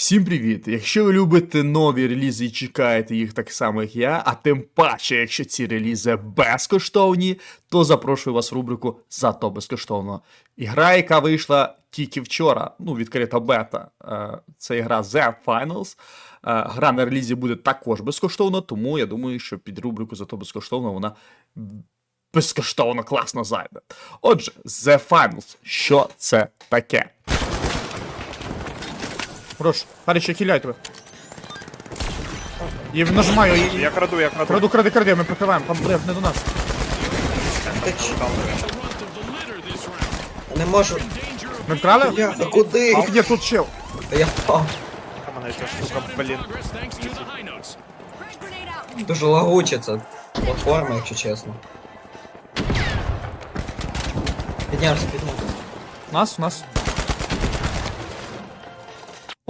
Всім привіт! Якщо ви любите нові релізи і чекаєте їх так само, як я, а тим паче, якщо ці релізи безкоштовні, то запрошую вас в рубрику Зато безкоштовно. Ігра, яка вийшла тільки вчора, ну, відкрита бета. е, Це ігра The Finals. Е, Гра на релізі буде також безкоштовно, тому я думаю, що під рубрику Зато безкоштовно вона безкоштовно класно зайде. Отже, The Finals. Що це таке? Прошу, Харіче, хиляй тебе. І нажимаю, і... Я краду, я краду. Краду, кради, кради, ми прикриваємо, там блеф не до нас. Ти ч- Не можу. Ми вкрали? Я а куди? А є тут чел. Та я впав. А мене ця штука, блін. Дуже лагуче це платформа, якщо чесно. Піднявся, піднявся. Нас, нас.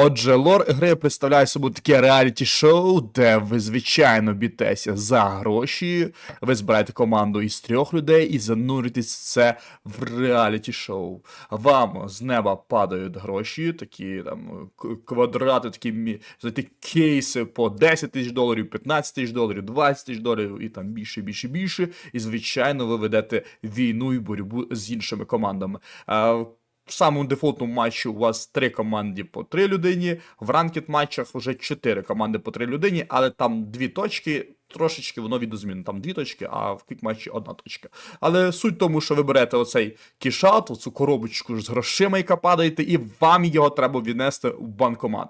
Отже, лор гри представляє собою таке реаліті-шоу, де ви, звичайно, бітеся за гроші, ви збираєте команду із трьох людей і зануритесь це в реаліті-шоу. Вам з неба падають гроші, такі там квадрати, такі такі кейси по 10 тисяч доларів, 15 тисяч доларів, 20 тисяч доларів і там більше, більше, більше. І, звичайно, ви ведете війну і боротьбу з іншими командами. В самому дефолтному матчі у вас три команди по три людині, в ранкет матчах вже чотири команди по три людині, але там дві точки. Трошечки воно відозмінено. Там дві точки, а в квік-матчі одна точка. Але суть в тому, що ви берете оцей кішат, оцю коробочку з грошима, яка падаєте, і вам його треба віднести в банкомат.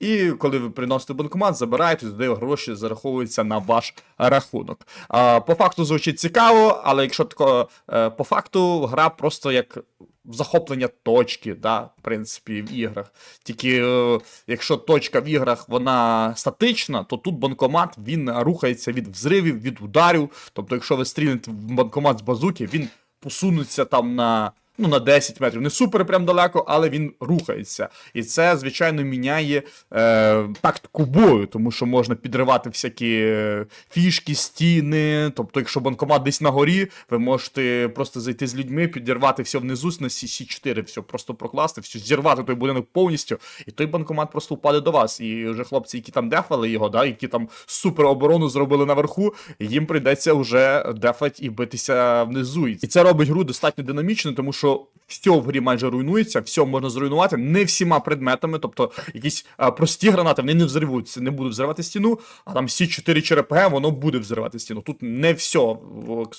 І коли ви приносите банкомат, забираєте, туди гроші зараховуються на ваш рахунок. А, по факту звучить цікаво, але якщо тако, е, по факту гра просто як захоплення точки, да, в принципі, в іграх. Тільки е, якщо точка в іграх вона статична, то тут банкомат він рухається від взривів, від ударів. Тобто, якщо ви стрільнете в банкомат з базуки, він посунеться там на. Ну, на 10 метрів, не супер прям далеко, але він рухається. І це, звичайно, міняє е, тактику бою, тому що можна підривати всякі е, фішки, стіни. Тобто, якщо банкомат десь на горі, ви можете просто зайти з людьми, підірвати все внизу на Сі-4, все просто прокласти, все зірвати той будинок повністю, і той банкомат просто впаде до вас. І вже хлопці, які там дефали його, да, які там супер оборону зробили наверху, їм прийдеться вже дефать і битися внизу. І це робить гру достатньо динамічною, тому що все в грі майже руйнується, все можна зруйнувати не всіма предметами, тобто якісь а, прості гранати, вони не взривуться, не будуть взривати стіну, а там всі 4 ЧРПГ, воно буде взривати стіну. Тут не все,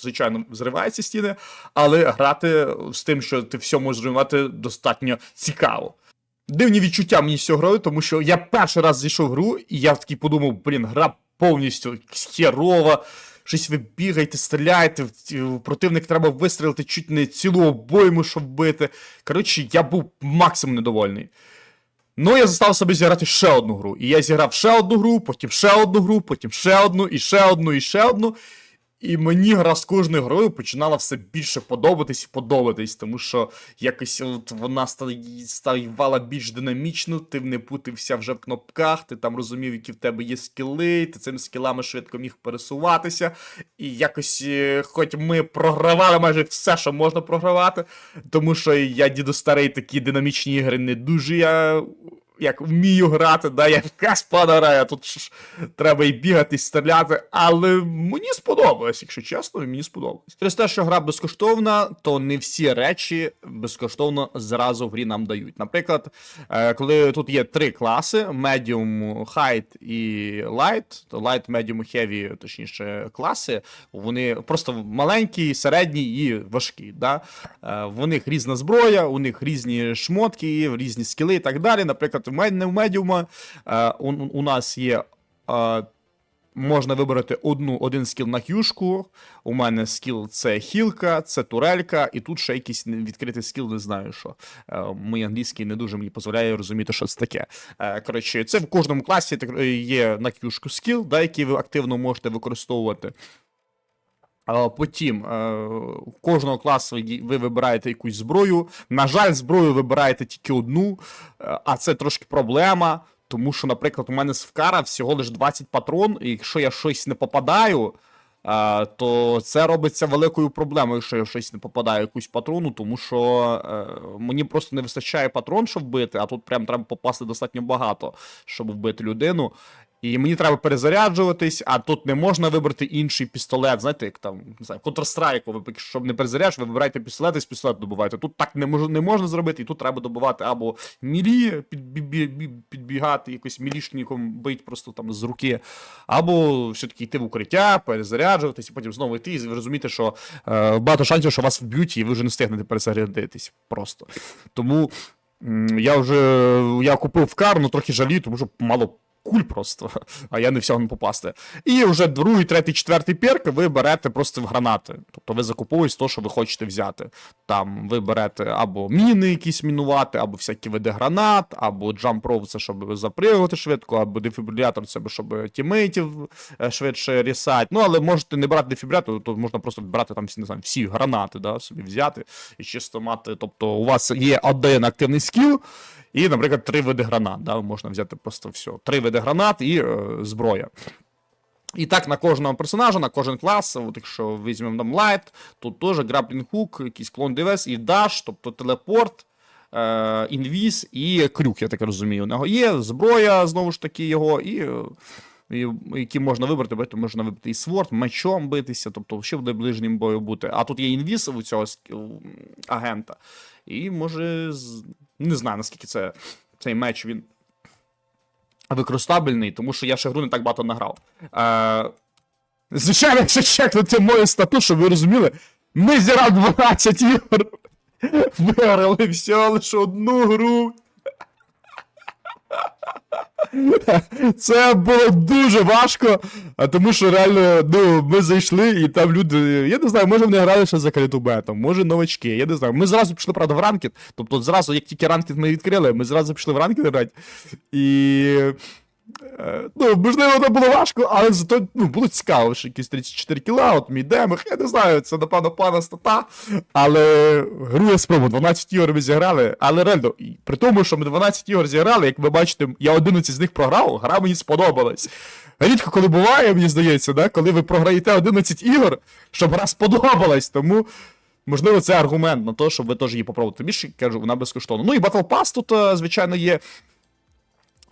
звичайно, взривається стіни, але грати з тим, що ти все можеш зруйнувати, достатньо цікаво. Дивні відчуття мені з грою, тому що я перший раз зайшов в гру, і я такий подумав, блін, гра повністю херова. Щось ви бігаєте, стріляєте, противник треба вистрілити чуть не цілу обойму, щоб вбити. Коротше, я був максимум недовольний. Ну, я застав собі зіграти ще одну гру. І я зіграв ще одну гру, потім ще одну гру, потім ще одну, і ще одну, і ще одну. І мені гра з кожною грою починала все більше подобатись і подобатись, тому що якось от вона ставала більш динамічно, ти не путився вже в кнопках, ти там розумів, які в тебе є скіли, ти цими скілами швидко міг пересуватися. І якось, е, хоч ми програвали майже все, що можна програвати, тому що я діду старий такі динамічні ігри не дуже я. Як вмію грати, да, я в Каспана граю, тут ж треба і бігати, і стріляти, але мені сподобалось, якщо чесно, мені сподобалось. Через те, що гра безкоштовна, то не всі речі безкоштовно зразу в грі нам дають. Наприклад, е, коли тут є три класи: Medium, Height і Light, то Light, Medium, Heavy, точніше, класи, вони просто маленькі, середні і важкі. Да? Е, В них різна зброя, у них різні шмотки, різні скіли і так далі. Наприклад, мене в медіума е, у, у нас є. е, Можна вибрати одну, один скіл на хюшку. У мене скіл це хілка, це турелька, і тут ще якийсь відкритий скіл, не знаю що. Е, Мій англійський не дуже мені дозволяє розуміти, що це таке. Коротше, це в кожному класі є на хюшку скіл, да, який ви активно можете використовувати. Потім е, кожного класу ви вибираєте якусь зброю. На жаль, зброю вибираєте тільки одну, е, а це трошки проблема. Тому що, наприклад, у мене з Вкара всього лише 20 патрон, і якщо я щось не попадаю, е, то це робиться великою проблемою, якщо я щось не попадаю якусь патрону, тому що мені просто не вистачає патрон, щоб вбити, а тут прям треба попасти достатньо багато, щоб вбити людину. І мені треба перезаряджуватись, а тут не можна вибрати інший пістолет. Знаєте, як там не знаю, Counter-Strike, ви щоб не перезаряджувати, ви вибираєте пістолет і з пістолету добуваєте. Тут так не мож, не можна зробити, і тут треба добувати або мілі, підбі- бі- підбігати, якось мілішником бить просто там з руки, або все-таки йти в укриття, перезаряджуватись, і потім знову йти, і ви розумієте, що е, багато шансів, що вас вб'ють, і ви вже не встигнете перезарядитись просто. Тому я вже я купив кар, ну трохи жалію, тому що мало куль просто, а я не всього не попасти. І вже другий, третій, четвертий перк ви берете просто в гранати. Тобто ви закуповуєте те, що ви хочете взяти. Там ви берете або міни якісь мінувати, або всякі види гранат, або джампров, це щоб запригувати швидко, або дефібрилятор, це щоб тімейтів е, швидше рісати. Ну, але можете не брати дефібрилятор, то можна просто брати там не знаю, всі гранати, да, собі взяти і чисто мати. Тобто, у вас є один активний скіл, і, наприклад, три види гранат. Да, можна взяти просто все. Три види гранат і е, зброя. І так на кожного персонажа, на кожен клас, от якщо візьмемо там лайт, тут теж граплінг хук, якийсь клон девес і даш, тобто телепорт, е, інвіз і крюк, я так розумію. У нього є зброя, знову ж таки, його, і, е, і, які можна вибрати, можна вибрати і сворд, мечом битися, тобто ще буде ближнім бою бути. А тут є інвіз у цього агента. І може, не знаю, наскільки це, цей меч він використабельний, тому що я ще гру не так багато награв. Е, звичайно, якщо чекнути мою стату, щоб ви розуміли, ми зіра 12 ігор. Виграли всього лише одну гру. Це було дуже важко, а тому що реально, ну, ми зайшли, і там люди. Я не знаю, може вони грали ще за калітубетом, може новачки, я не знаю. Ми зразу пішли, правда, в ранкет. Тобто, зразу, як тільки ранкет ми відкрили, ми зразу пішли в ранкет грати. І. е, Ну, можливо, це було важко, але зато ну, було цікаво, що якісь 34 кіла, от мій демах, я не знаю, це напевно пана стата. Але гру я спробував, 12 ігор ми зіграли, але реально, при тому, що ми 12 ігор зіграли, як ви бачите, я 11 з них програв, гра мені сподобалась. Рідко коли буває, мені здається, да, коли ви програєте 11 ігор, щоб гра сподобалась, тому. Можливо, це аргумент на те, щоб ви теж її попробувати. Більше кажу, вона безкоштовна. Ну і Battle Pass тут, е, звичайно, є.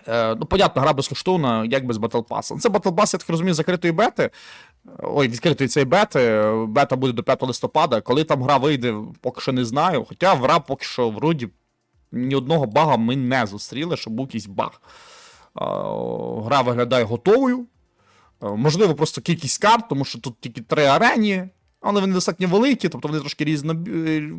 Е, ну, понятно, гра безкоштовна, як без Battle Pass. Це Pass, я так розумію, закритої бети. Ой, відкритої цієї бети. Бета буде до 5 листопада. Коли там гра вийде, поки що не знаю. Хоча гра поки що вроді ні одного бага ми не зустріли, щоб був якийсь баг. Е, Гра виглядає готовою. Е, Можливо, просто кількість карт, тому що тут тільки три арені. Але вони достатньо великі, тобто вони трошки різно, е,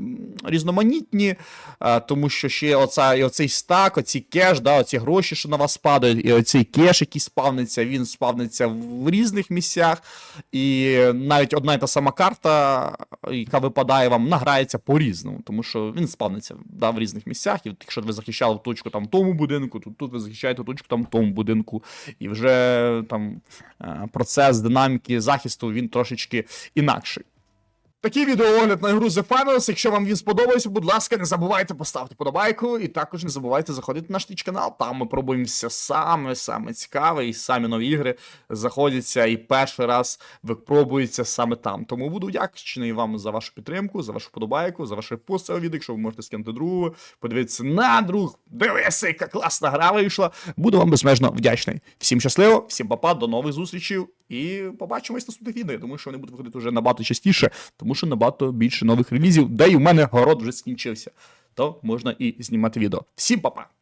різноманітні, е, тому що ще оця, і оцей стак, оці кеш, да, оці гроші, що на вас падають, і оцей кеш, який спавниться, він спавниться в різних місцях. І навіть одна і та сама карта, яка випадає вам, награється по-різному, тому що він спавниться да, в різних місцях. І якщо ви захищали точку там в тому будинку, то тут ви захищаєте точку там в тому будинку. І вже там е, процес динаміки захисту він трошечки інакший. Такий відеоогляд на гру The Finals. Якщо вам він сподобався, будь ласка, не забувайте поставити подобайку, і також не забувайте заходити на наш Twitch канал. Там ми пробуємо все саме саме цікаве, і самі нові ігри заходяться і перший раз випробуються саме там. Тому буду вдячний вам за вашу підтримку, за вашу подобайку, за ваш репост цього відео. Якщо ви можете скинути другу, подивитися на друг, дивися, яка класна гра вийшла. Буду вам безмежно вдячний. Всім щасливо, всім папа, до нових зустрічей. І побачимось на відео. Я думаю, що вони будуть виходити вже набагато частіше, тому що набагато більше нових релізів, де й у мене город вже скінчився. То можна і знімати відео. Всім па-па!